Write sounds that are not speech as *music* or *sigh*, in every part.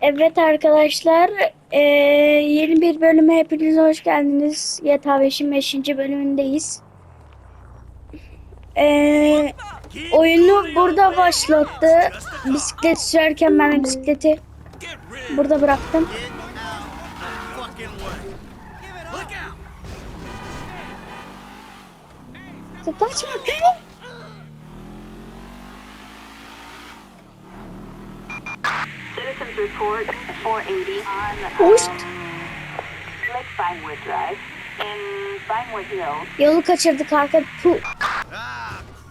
Evet arkadaşlar, eee, yeni bir bölüme hepiniz hoş geldiniz. GTA 5'in 5. bölümündeyiz. Eee, oyunu burada başlattı. Bisiklet sürerken ben bisikleti burada bıraktım. out! Kaçma Hills. Yolu kaçırdık arka. Puh.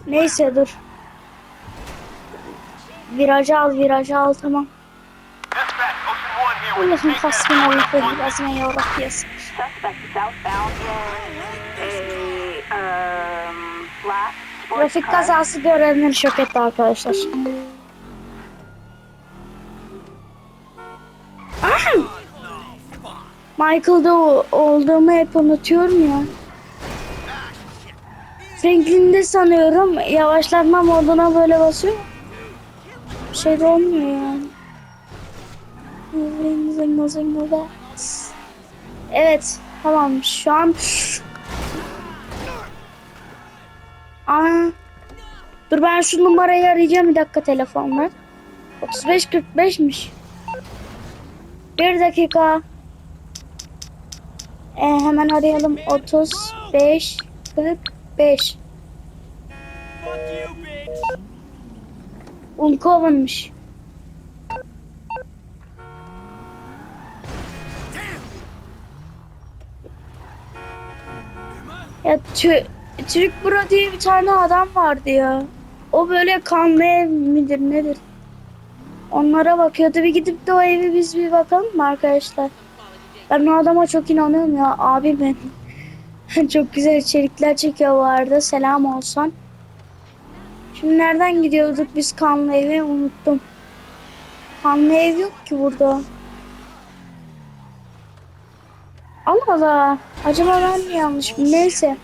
Neyse dur. Virajı al, virajı al tamam. Allah'ım hasbinallah ve ni'mel yarabbiyesi. Suspect southbound in a um, black sports Trafik kazası görenleri şok etti arkadaşlar. Michael'da olduğumu hep unutuyorum ya. Franklin'de sanıyorum yavaşlatma moduna böyle basıyor. Bir şey de olmuyor yani. Evet tamam şu an Aa. Dur ben şu numarayı arayacağım bir dakika telefonla. 3545'miş. Bir dakika. Ee, hemen arayalım. 35 45. Uncoven'mış. Ya tü Türk Bro diye bir tane adam vardı ya. O böyle kanlı ev midir nedir? Onlara bakıyordu. Bir gidip de o evi biz bir bakalım mı arkadaşlar? Ben o adama çok inanıyorum ya. Abi ben *laughs* çok güzel içerikler çekiyor bu arada. Selam olsun. Şimdi nereden gidiyorduk biz kanlı evi unuttum. Kanlı ev yok ki burada. Allah Allah. Acaba ben mi yanlış mı? Neyse.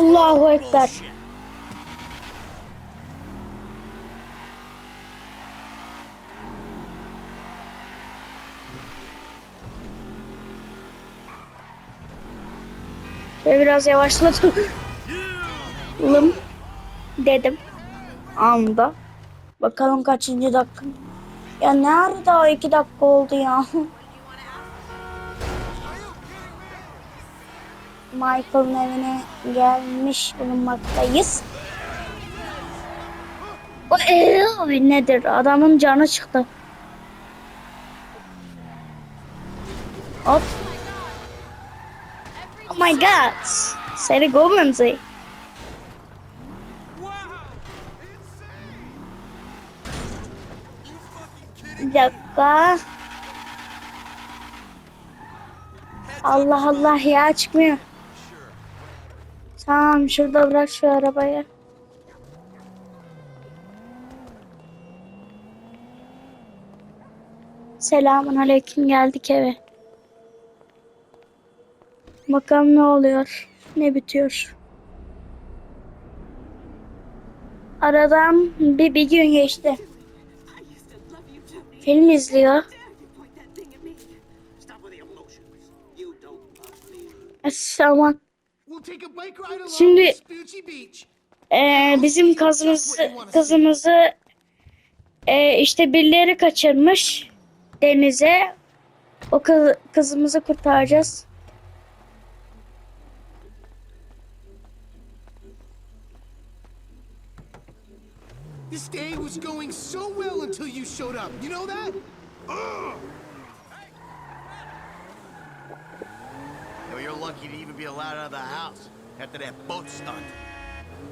Allahu Ekber. Ve biraz yavaşladım. Lım dedim. Anda. Bakalım kaçıncı dakika. Ya nerede o iki dakika oldu ya? *laughs* Michael'ın evine gelmiş bulunmaktayız. O ev nedir? Adamın canı çıktı. Hop. Oh my god. Seni Gomens'i. Bir dakika. Allah Allah ya çıkmıyor. Tamam şurada bırak şu arabayı. Selamun aleyküm geldik eve. Bakalım ne oluyor. Ne bitiyor. Aradan bir, bir gün geçti. Film izliyor. Aman. Şimdi-. Ee, bizim kızımızı, kızımızı ee, işte birileri kaçırmış denize. O kız, kızımızı kurtaracağız. This day was going so well until you showed up. You know that? Ugh. Yo, you're lucky to even be allowed out of the house after that boat stunt.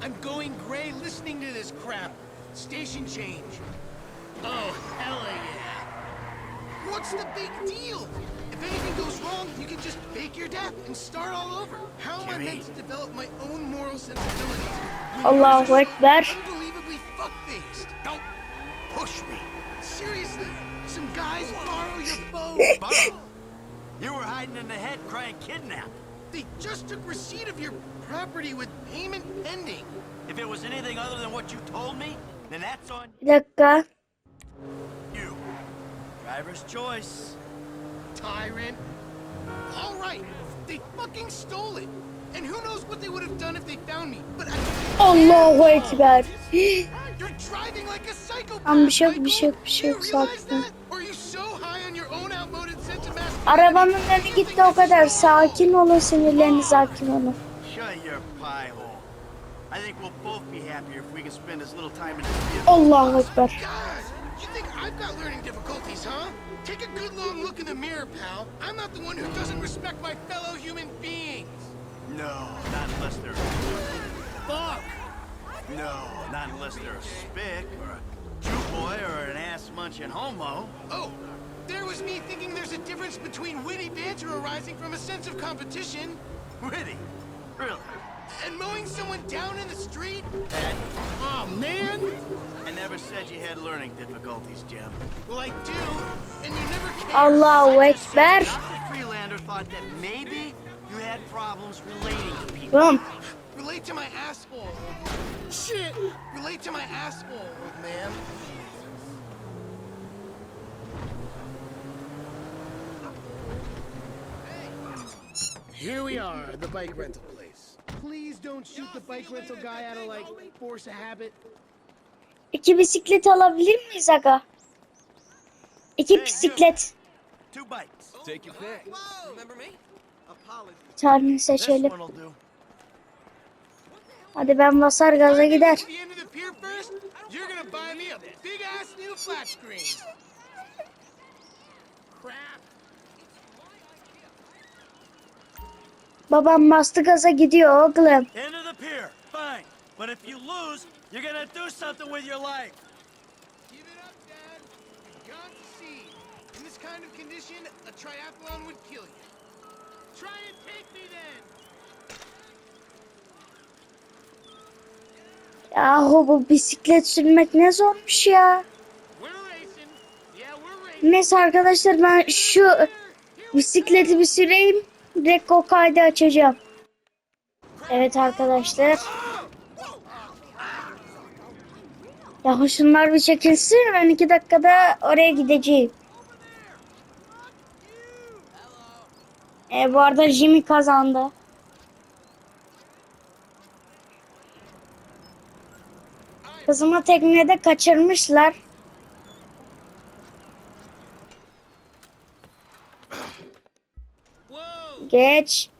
I'm going gray listening to this crap. Station change. Oh, hell yeah. What's the big deal? If anything goes wrong, you can just fake your death and start all over. How am I meant to develop my own moral sensibilities? when Allahu yours are Ekber. Unbelievably fuck-faced. Don't push me. seriously, some guys borrow your *laughs* boat. Borrow. You were hiding in the head crying kidnap. They just took receipt of your property with payment pending. If it was anything other than what you told me, then that's on Bir dakika. you. Driver's choice. Tyrant. All right, they fucking stole it. And who knows what they would have done if they found me. But I Allahu Ekber. *gasps* You're driving like a psychopath. Tamam, bir şey shook, bir Arabanın önü gitti o kadar. Sakin olun sinirleriniz hakim olun. Shut your pie hole. I think we'll both be happier if we can spend as little time in the field. Allahu Ekber. God, you think I've got learning difficulties, huh? Take a good long look in the mirror, pal. I'm not the one who doesn't respect my fellow human beings. No, not unless they're Fuck. no, not unless they're a spick or a Jew boy or an ass munching homo. Oh, there was me thinking there's a difference between witty banter arising from a sense of competition Witty, really. and mowing someone down in the street. Oh, man. I never said you had learning difficulties, Jim. Well, I do, and you never care. Allahu Ekber. Dr. Freelander thought that maybe you had problems relating to people. Tamam. Relate to my asshole. Shit. Relate to my asshole, man. Here we are, at the bike rental place. Please don't shoot the bike rental guy out of like force of habit. İki bisiklet alabilir miyiz aga? İki bisiklet. Two bites. Take your pick. Remember me? Bir tane This seçelim. Hadi ben basar gaza gider. At *laughs* the end of the pier first, you're gonna buy me a big ass new flat screen. Crap. Babam bastı gaza gidiyor oğlum. But if you lose, you're gonna do something with your life. Give it up, Dad. You've got to see. In this kind of condition, a triathlon would kill you. Try and take me then. Yahu bu bisiklet sürmek ne zormuş ya. Neyse arkadaşlar ben şu bisikleti bir süreyim. Direkt o kaydı açacağım. Evet arkadaşlar. Ya şunlar bir çekilsin ben iki dakikada oraya gideceğim. E, bu arada Jimmy kazandı. Kızımı teknede kaçırmışlar. Geç.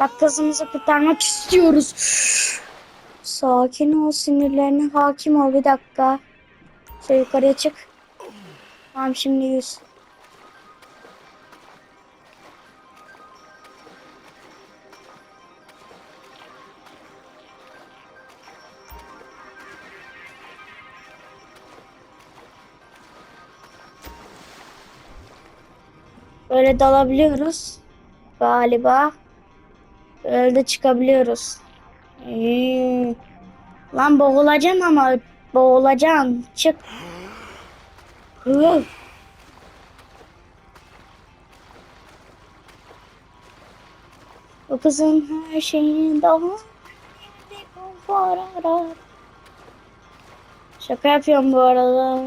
Bak kızımızı kurtarmak istiyoruz. Sakin ol sinirlerine hakim ol bir dakika. Şöyle yukarıya çık. Tamam şimdi yüz. Böyle dalabiliyoruz. Galiba. Böyle de çıkabiliyoruz. Hmm. Lan boğulacaksın ama boğulacaksın. Çık. Hı. Bu kızın her şeyini daha. Şaka yapıyorum bu arada.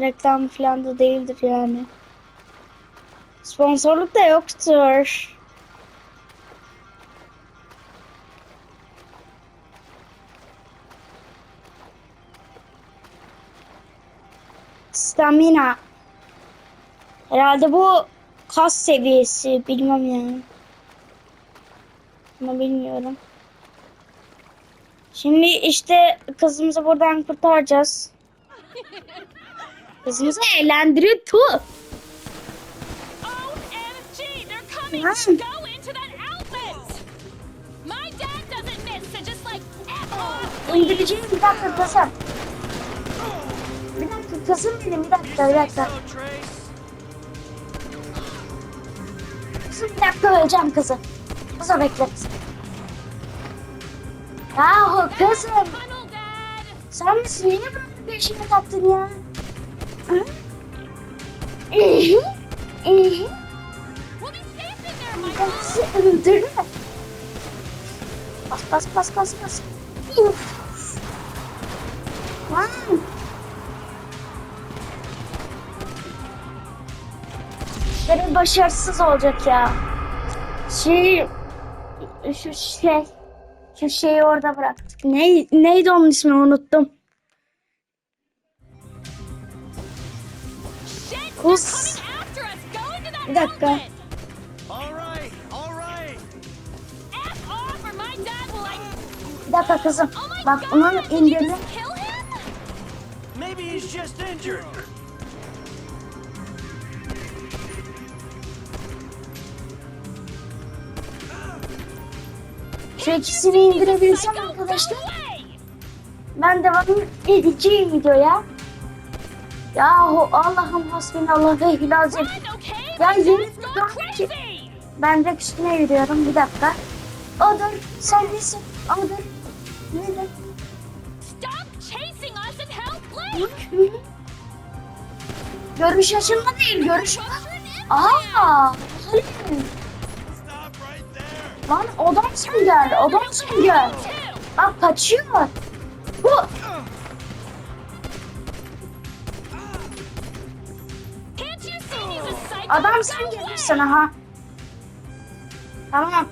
Reklam falan da değildir yani. Sponsorluk da yoktur. Stamina. Herhalde bu kas seviyesi. Bilmem yani. Ama bilmiyorum. Şimdi işte kızımızı buradan kurtaracağız. *laughs* Kızımızı eğlendiriyor tu. To go into that outlet! My dad doesn't miss, so just like F off, İndireceğim bir dakika kızım. Bir dakika kızım benim bir dakika bir dakika. Kızım bir dakika öleceğim kızım. Kızım bekle. Yahu kızım. Sen misin? Niye böyle peşime taktın ya? İyi. İyi. We'll Bas bas bas bas bas. Uf. Lan. Benim başarısız olacak ya. Şey şu şey şu şeyi orada bıraktık. Ne, neydi onun ismi unuttum. Kus. Bir dakika. Bir dakika kızım. Bak god, onu did you indirdim. just kill him? Maybe he's just injured. Şu ikisini indirebilsem arkadaşlar. Ben devam edeceğim videoya. Yahu Allah'ım hasbinallah ve hilazim. Ya ediyorum ki ben de üstüne yürüyorum bir dakika. Odur sen nesin? Odur. Stop chasing us and help Blake. *laughs* Görüş açılma değil görüş. Aa! Lan odam sen gel odam. Two. Bak kaçıyor. Bu. Can't you see he's a psycho? Adam gelir sana ha. Tamam.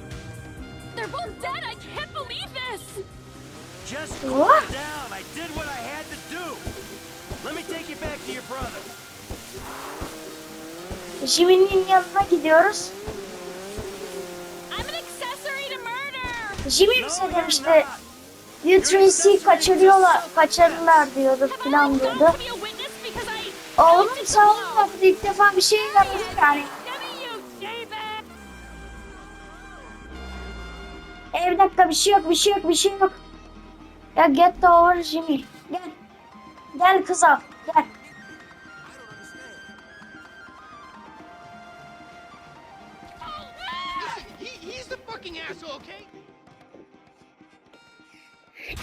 Just calm down. I did what I had to do. Let me take you back to your brother. Jimmy'nin yanına gidiyoruz. I'm an accessory to murder. Jimmy bize demişti. You Tracy'yi kaçırıyorlar, kaçırırlar diyordu also diyordu. Oğlum sağ ol it bak ilk defa bir şey yaptık yani. E bir dakika bir şey yok, bir şey yok, bir şey yok. Ya get the Jimmy. Gel. Gel kız gel.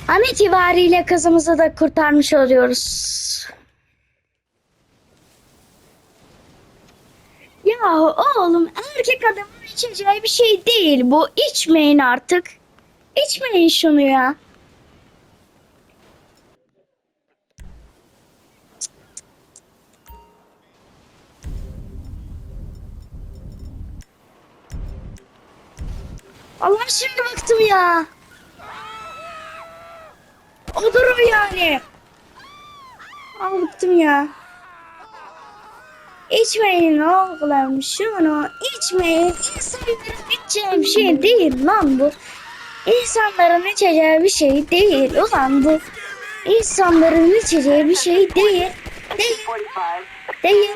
An itibariyle kızımızı da kurtarmış oluyoruz. Ya oğlum erkek adamın içeceği bir şey değil bu. İçmeyin artık. İçmeyin şunu ya. Allah şimdi baktım ya. Odur o yani. Al bıktım ya. İçmeyin oğlum şunu içmeyin. İnsanların içeceği bir şey değil lan bu. İnsanların içeceği bir şey değil ulan bu. İnsanların içeceği bir şey değil. Değil. 45 Değil.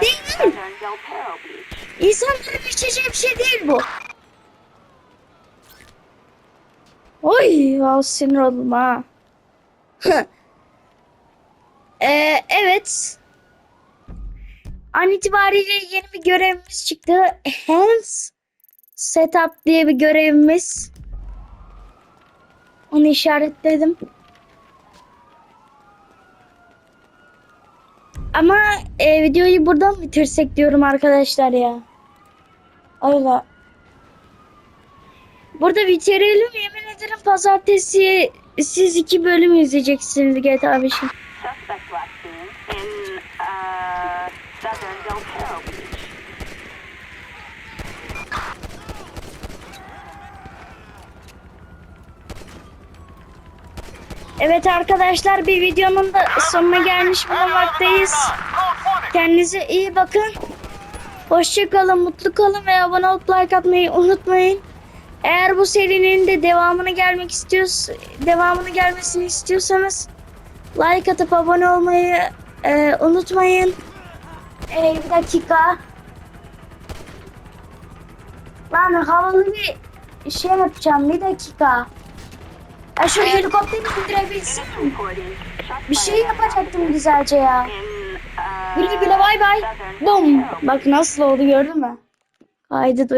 Değil. İnsanların içeceği bir şey değil bu. Oy ya sinir oldum ha. *laughs* Ee, evet. An itibariyle yeni bir görevimiz çıktı. Hands Setup diye bir görevimiz. Onu işaretledim. Ama e, videoyu buradan bitirsek diyorum arkadaşlar ya. Öyle. Burada bitirelim. Yemin ederim pazartesi siz iki bölüm izleyeceksiniz GTA 5'in. Suspect last seen in uh, southern Del Perro Beach. Evet arkadaşlar bir videonun da sonuna gelmiş bulunmaktayız. Kendinize iyi bakın. Hoşçakalın, mutlu kalın ve abone olup like atmayı unutmayın. Eğer bu serinin de devamını gelmek istiyorsa, devamını gelmesini istiyorsanız like atıp abone olmayı e, unutmayın. E, bir dakika. Lan havalı bir şey yapacağım. Bir dakika. Ya şu helikopteri shots Bir şey yapacaktım güzelce ya. in uh, Güle güle bay bay. Bum. Bak nasıl oldu gördün mü? Haydi.